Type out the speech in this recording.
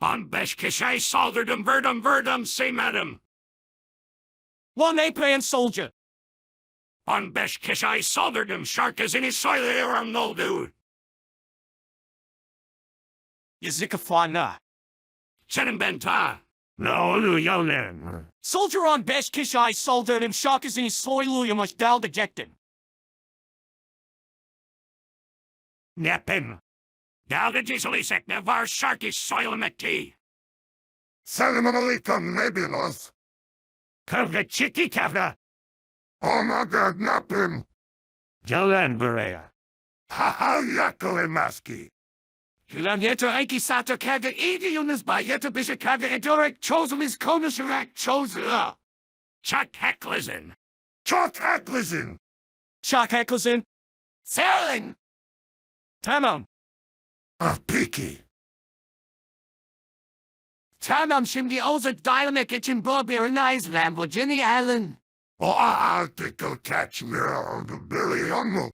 On beş kişi saldırdım verdum verdum sevmedim. One Abraham soldier. On beş kişi saldırdım şarkısını söylüyorum ne oldu? Yazık fana. Senin ben ta. Ne oluyor lan? Soldier on beş kişi saldırdım şarkısını soyluymuş dalgacaktın. Ne yapayım? Dalga cizliysek ne var şarkı söylemekti? Selamun aleyküm ne biliyorsunuz? Kavga çiki kavga. God ne yapayım? Gel lan buraya. Ha ha yakalayamaz ki. Ulan yeter iki saate kavga ediyorsunuz ba yeter bize kavga ederek çözümüz konuşarak çözülür. Chuck Hecklizin. Çok haklısın. Chuck Eccleston. Selin. Tamam. Peki. Tamam şimdi Oza Dynamic için bu bir nice Lamborghini Allen. O artık kaçmıyor biliyor musun?